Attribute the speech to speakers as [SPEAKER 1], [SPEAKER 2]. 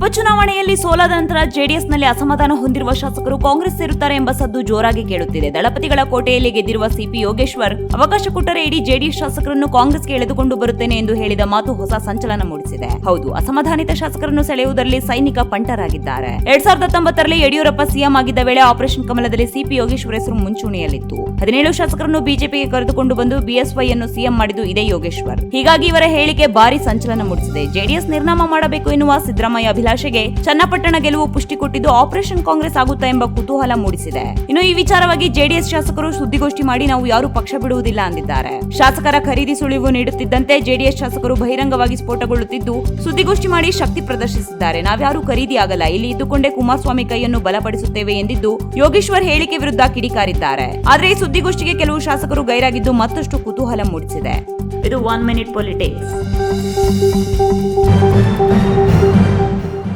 [SPEAKER 1] ಉಪಚುನಾವಣೆಯಲ್ಲಿ ಸೋಲಾದ ನಂತರ ಜೆಡಿಎಸ್ನಲ್ಲಿ ಅಸಮಾಧಾನ ಹೊಂದಿರುವ ಶಾಸಕರು ಕಾಂಗ್ರೆಸ್ ಸೇರುತ್ತಾರೆ ಎಂಬ ಸದ್ದು ಜೋರಾಗಿ ಕೇಳುತ್ತಿದೆ. ದಳಪತಿಗಳ ಕೋಟೆಯಲ್ಲಿ ಗೆದ್ದಿರುವ ಸಿಪಿ ಯೋಗೇಶ್ವರ್ ಅವಕಾಶ ಕೊಟ್ಟರೆ ಇಡೀ ಜೆಡಿಎಸ್ ಶಾಸಕರನ್ನು ಕಾಂಗ್ರೆಸ್ಗೆ ಎಳೆದುಕೊಂಡು ಬರುತ್ತೇನೆ ಎಂದು ಹೇಳಿದ ಮಾತು ಹೊಸ ಸಂಚಲನ ಮೂಡಿಸಿದೆ. ಹೌದು, ಅಸಮಾಧಾನಿತ ಶಾಸಕರನ್ನು ಸೆಳೆಯುವುದರಲ್ಲಿ ಸೈನಿಕ ಪಂಟರಾಗಿದ್ದಾರೆ. ಎರಡ್ ಸಾವಿರದ ಹತ್ತೊಂಬತ್ತರಲ್ಲಿ ಯಡಿಯೂರಪ್ಪ ಸಿಎಂ ಆಗಿದ್ದ ವೇಳೆ ಆಪರೇಷನ್ ಕಮಲದಲ್ಲಿ ಸಿಪಿ ಯೋಗೇಶ್ವರ್ ಹೆಸರು ಮುಂಚೂಣಿಯಲ್ಲಿತ್ತು. ಹದಿನೇಳು ಶಾಸಕರನ್ನು ಬಿಜೆಪಿಗೆ ಕರೆದುಕೊಂಡು ಬಂದು ಬಿಎಸ್ವೈ ಅನ್ನು ಸಿಎಂ ಮಾಡಿದ್ದು ಇದೇ ಯೋಗೇಶ್ವರ್. ಹೀಗಾಗಿ ಇವರ ಹೇಳಿಕೆ ಭಾರಿ ಸಂಚಲನ ಮೂಡಿಸಿದೆ. ಜೆಡಿಎಸ್ ನಿರ್ನಾಮ ಮಾಡಬೇಕು ಎನ್ನುವ ಸಿದ್ದರಾಮಯ್ಯ ಅಭಿಲಾಷೆಗೆ ಚನ್ನಪಟ್ಟಣ ಗೆಲುವು ಪುಷ್ಟಿ ಕೊಟ್ಟಿದ್ದು ಆಪರೇಷನ್ ಕಾಂಗ್ರೆಸ್ ಆಗುತ್ತಾ ಎಂಬ ಕುತೂಹಲ ಮೂಡಿಸಿದೆ. ಇನ್ನು ಈ ವಿಚಾರವಾಗಿ ಜೆಡಿಎಸ್ ಶಾಸಕರು ಸುದ್ದಿಗೋಷ್ಠಿ ಮಾಡಿ ನಾವು ಯಾರು ಪಕ್ಷ ಬಿಡುವುದಿಲ್ಲ ಅಂದಿದ್ದಾರೆ. ಶಾಸಕರ ಖರೀದಿ ಸುಳಿವು ನೀಡುತ್ತಿದ್ದಂತೆ ಜೆಡಿಎಸ್ ಶಾಸಕರು ಬಹಿರಂಗವಾಗಿ ಸ್ಫೋಟಗೊಳ್ಳುತ್ತಿದ್ದು ಸುದ್ದಿಗೋಷ್ಠಿ ಮಾಡಿ ಶಕ್ತಿ ಪ್ರದರ್ಶಿಸಿದ್ದಾರೆ. ನಾವ್ಯಾರು ಖರೀದಿ ಆಗಲ್ಲ. ಇಲ್ಲಿ ಇದ್ದುಕೊಂಡೇ ಕುಮಾರಸ್ವಾಮಿ ಕೈಯನ್ನು ಬಲಪಡಿಸುತ್ತೇವೆ ಎಂದಿದ್ದು ಯೋಗೇಶ್ವರ್ ಹೇಳಿಕೆ ವಿರುದ್ಧ ಕಿಡಿಕಾರಿದ್ದಾರೆ. ಆದರೆ ಈ ಸುದ್ದಿಗೋಷ್ಠಿಗೆ ಕೆಲವು ಶಾಸಕರು ಗೈರಾಗಿದ್ದು ಮತ್ತಷ್ಟು ಕುತೂಹಲ ಮೂಡಿಸಿದೆ. ಇದು ಒನ್ ಮಿನಿಟ್ ಪೊಲಿಟಿಕ್ಸ್